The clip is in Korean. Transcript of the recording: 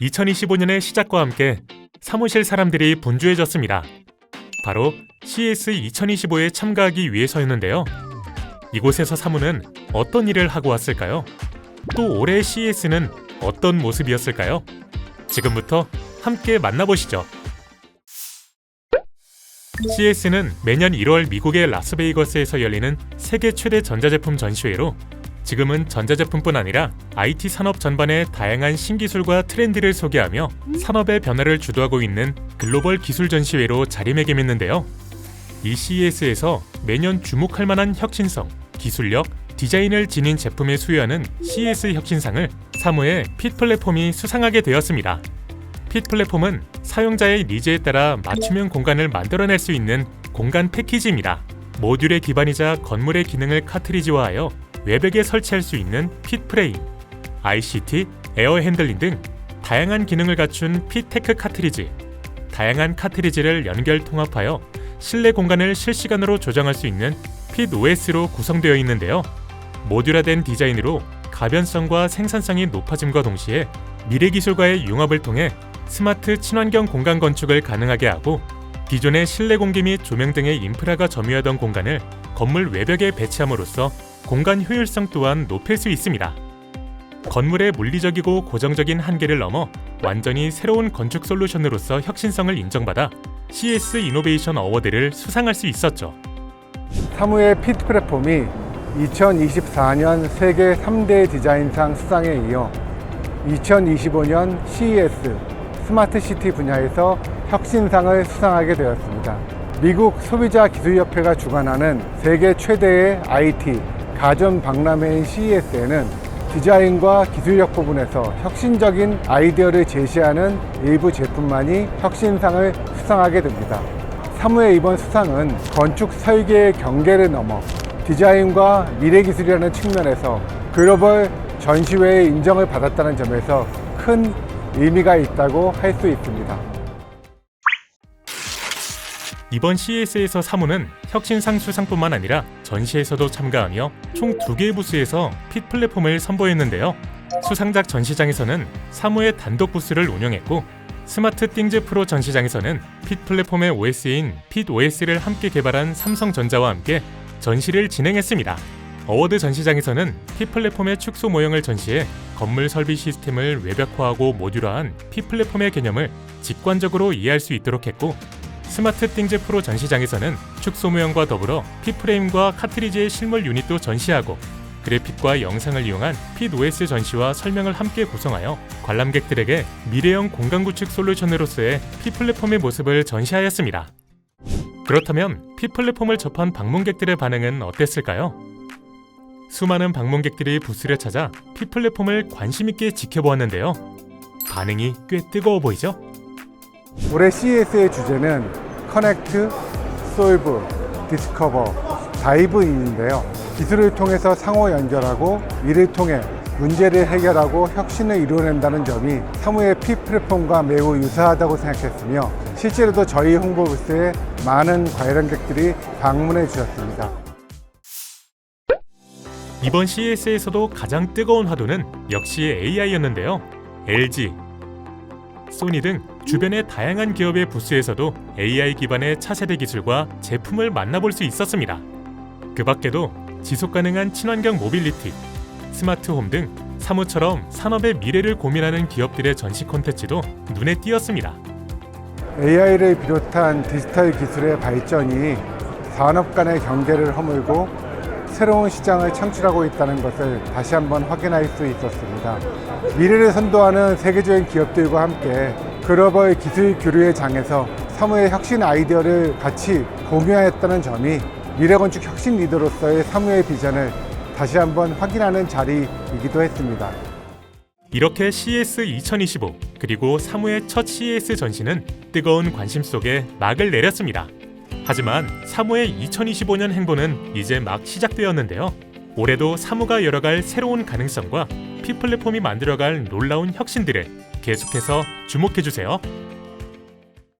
2025년의 시작과 함께 사무실 사람들이 분주해졌습니다. 바로 CES 2025에 참가하기 위해서였는데요. 이곳에서 사무는 어떤 일을 하고 왔을까요? 또 올해 CES는 어떤 모습이었을까요? 지금부터 함께 만나보시죠. CES는 매년 1월 미국의 라스베이거스에서 열리는 세계 최대 전자제품 전시회로 지금은 전자제품뿐 아니라 IT 산업 전반의 다양한 신기술과 트렌드를 소개하며 산업의 변화를 주도하고 있는 글로벌 기술 전시회로 자리매김했는데요. 이 CES에서 매년 주목할 만한 혁신성, 기술력, 디자인을 지닌 제품에 수여하는 CES 혁신상을 사무의 핏 플랫폼이 수상하게 되었습니다. 핏 플랫폼은 사용자의 니즈에 따라 맞춤형 공간을 만들어낼 수 있는 공간 패키지입니다. 모듈의 기반이자 건물의 기능을 카트리지화하여 외벽에 설치할 수 있는 핏 프레임, ICT, 에어 핸들링 등 다양한 기능을 갖춘 핏테크 카트리지, 다양한 카트리지를 연결 통합하여 실내 공간을 실시간으로 조정할 수 있는 핏 OS로 구성되어 있는데요. 모듈화된 디자인으로 가변성과 생산성이 높아짐과 동시에 미래 기술과의 융합을 통해 스마트 친환경 공간 건축을 가능하게 하고 기존의 실내 공기 및 조명 등의 인프라가 점유하던 공간을 건물 외벽에 배치함으로써 공간 효율성 또한 높일 수 있습니다. 건물의 물리적이고 고정적인 한계를 넘어 완전히 새로운 건축 솔루션으로서 혁신성을 인정받아 CS 이노베이션 어워드를 수상할 수 있었죠. 사무의 피트 플랫폼이 2024년 세계 3대 디자인상 수상에 이어 2025년 CES 스마트 시티 분야에서 혁신상을 수상하게 되었습니다. 미국 소비자 기술협회가 주관하는 세계 최대의 IT 가전 박람회인 CES에는 디자인과 기술력 부분에서 혁신적인 아이디어를 제시하는 일부 제품만이 혁신상을 수상하게 됩니다. 사무의 이번 수상은 건축 설계의 경계를 넘어 디자인과 미래 기술이라는 측면에서 글로벌 전시회의 인정을 받았다는 점에서 큰 의미가 있다고 할 수 있습니다. 이번 CES에서 사무는 혁신 상 수상뿐만 아니라 전시에서도 참가하며 총두 개의 부스에서 핏 플랫폼을 선보였는데요. 수상작 전시장에서는 사무의 단독 부스를 운영했고 스마트 띵즈 프로 전시장에서는 핏 플랫폼의 OS인 핏 OS를 함께 개발한 삼성전자와 함께 전시를 진행했습니다. 어워드 전시장에서는 핏 플랫폼의 축소 모형을 전시해 건물 설비 시스템을 외벽화하고 모듈화한 핏 플랫폼의 개념을 직관적으로 이해할 수 있도록 했고 스마트 띵즈 프로 전시장에서는 축소 모형과 더불어 핏프레임과 카트리지의 실물 유닛도 전시하고 그래픽과 영상을 이용한 핏 OS 전시와 설명을 함께 구성하여 관람객들에게 미래형 공간 구축 솔루션으로서의 핏 플랫폼의 모습을 전시하였습니다. 그렇다면 핏 플랫폼을 접한 방문객들의 반응은 어땠을까요? 수많은 방문객들이 부스를 찾아 핏 플랫폼을 관심 있게 지켜보았는데요. 반응이 꽤 뜨거워 보이죠? 올해 CES의 주제는 커넥트, 솔브, 디스커버, 다이브인인데요. 기술을 통해서 상호 연결하고 이를 통해 문제를 해결하고 혁신을 이루어낸다는 점이 사무의 P 플랫폼과 매우 유사하다고 생각했으며 실제로도 저희 홍보 부스에 많은 관람객들이 방문해 주셨습니다. 이번 CES에서도 가장 뜨거운 화두는 역시 AI였는데요. LG, 소니 등 주변의 다양한 기업의 부스에서도 AI 기반의 차세대 기술과 제품을 만나볼 수 있었습니다. 그 밖에도 지속 가능한 친환경 모빌리티, 스마트 홈 등 사무처럼 산업의 미래를 고민하는 기업들의 전시 콘텐츠도 눈에 띄었습니다. AI를 비롯한 디지털 기술의 발전이 산업 간의 경계를 허물고 새로운 시장을 창출하고 있다는 것을 다시 한번 확인할 수 있었습니다. 미래를 선도하는 세계적인 기업들과 함께 글로벌 기술 교류의 장에서 사무의 혁신 아이디어를 같이 공유하였다는 점이 미래건축 혁신 리더로서의 사무의 비전을 다시 한번 확인하는 자리이기도 했습니다. 이렇게 CES 2025 그리고 사무의 첫 CES 전시는 뜨거운 관심 속에 막을 내렸습니다. 하지만 사무의 2025년 행보는 이제 막 시작되었는데요. 올해도 사무가 열어갈 새로운 가능성과 피 플랫폼이 만들어갈 놀라운 혁신들을 계속해서 주목해 주세요.